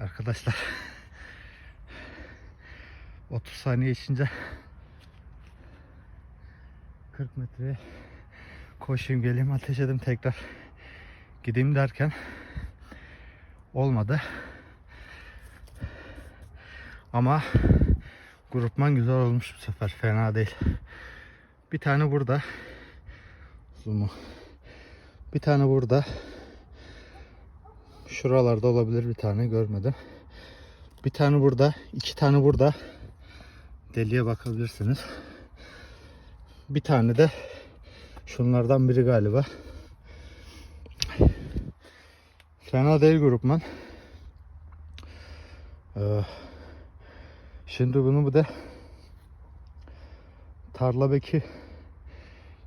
Arkadaşlar 30 saniye içince 40 metreye koşayım geleyim ateş edeyim tekrar gideyim derken olmadı. Ama grupman güzel olmuş bu sefer fena değil. Bir tane burada. Zoom'u. Bir tane burada. Şuralarda olabilir bir tane görmedim. Bir tane burada, iki tane burada. Deliye bakabilirsiniz. Bir tane de şunlardan biri galiba. Fena değil grupman. Ee, şimdi bunu bir de tarla beki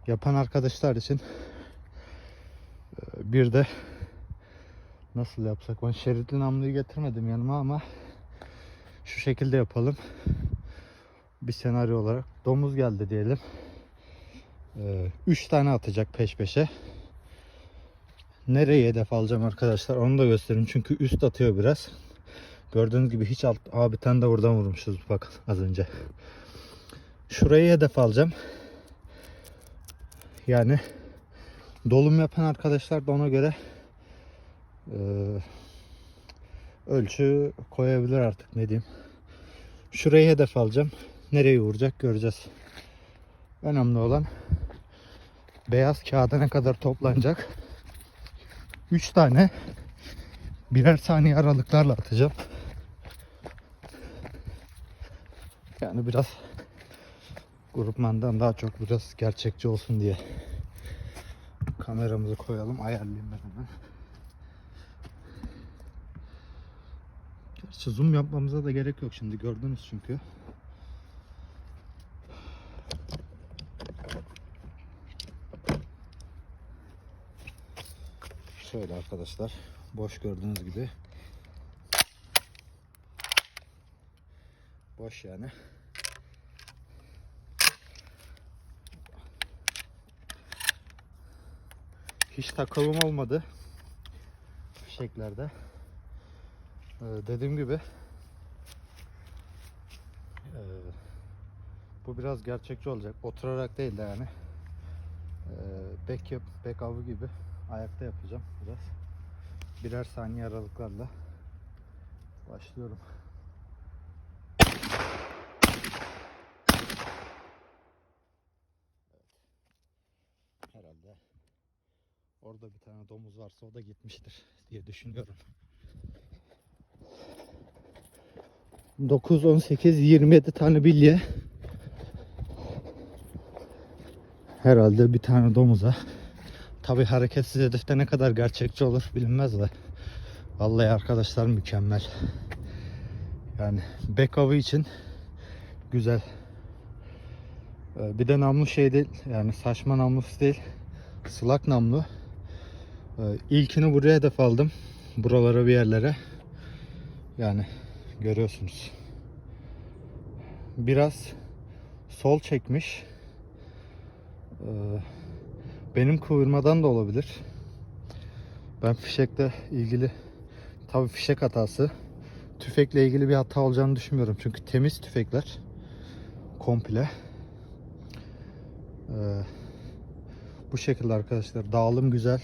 yapan arkadaşlar için e, bir de nasıl yapsak? Ben şeritli namluyu getirmedim yanıma ama şu şekilde yapalım. Bir senaryo olarak. Domuz geldi diyelim. 3 tane atacak peş peşe. Nereye hedef alacağım arkadaşlar? Onu da göstereyim çünkü üst atıyor biraz. Gördüğünüz gibi hiç alt Aa, bir tane de buradan vurmuşuz. Bakın az önce. Şurayı hedef alacağım. Yani dolum yapan arkadaşlar da ona göre e, ölçü koyabilir artık ne diyeyim. Şurayı hedef alacağım. Nereye vuracak göreceğiz. Önemli olan beyaz kağıda ne kadar toplanacak. 3 tane birer saniye aralıklarla atacağım. Yani biraz grupmandan daha çok biraz gerçekçi olsun diye kameramızı koyalım ayarlayayım ben hemen. Gerçi zoom yapmamıza da gerek yok şimdi gördünüz çünkü. Şöyle arkadaşlar boş gördüğünüz gibi boş yani. Hiç takılım olmadı fişeklerde. Ee, dediğim gibi ee, bu biraz gerçekçi olacak. Oturarak değil de yani. Ee, back, yap, back avı gibi ayakta yapacağım biraz. Birer saniye aralıklarla başlıyorum. Herhalde orada bir tane domuz varsa o da gitmiştir diye düşünüyorum. 9, 18, 27 tane bilye. Herhalde bir tane domuza. Tabi hareketsiz hedefte ne kadar gerçekçi olur bilinmez de. Vallahi arkadaşlar mükemmel. Yani back için güzel. Ee, Bir de namlu şey değil yani saçma namlusu değil. Slak namlu. Ee, İlkini buraya hedef aldım. Buralara bir yerlere. Yani görüyorsunuz. Biraz sol çekmiş. Ee, Benim kıvırmadan da olabilir. Ben fişekle ilgili tabi fişek hatası. Tüfekle ilgili bir hata olacağını düşünmüyorum. Çünkü temiz tüfekler. Komple. Ee, bu şekilde arkadaşlar. Dağılım güzel.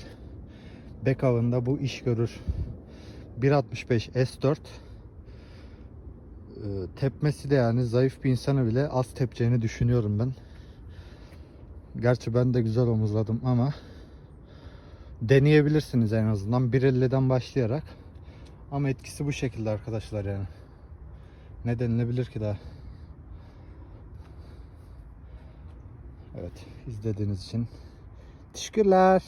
Back avında bu iş görür. 1.65 S4 Ee, tepmesi de yani zayıf bir insana bile az tepeceğini düşünüyorum ben. Gerçi ben de güzel omuzladım ama deneyebilirsiniz en azından 1.50'den başlayarak. Ama etkisi bu şekilde arkadaşlar yani. Ne denilebilir ki daha? Evet, izlediğiniz için teşekkürler.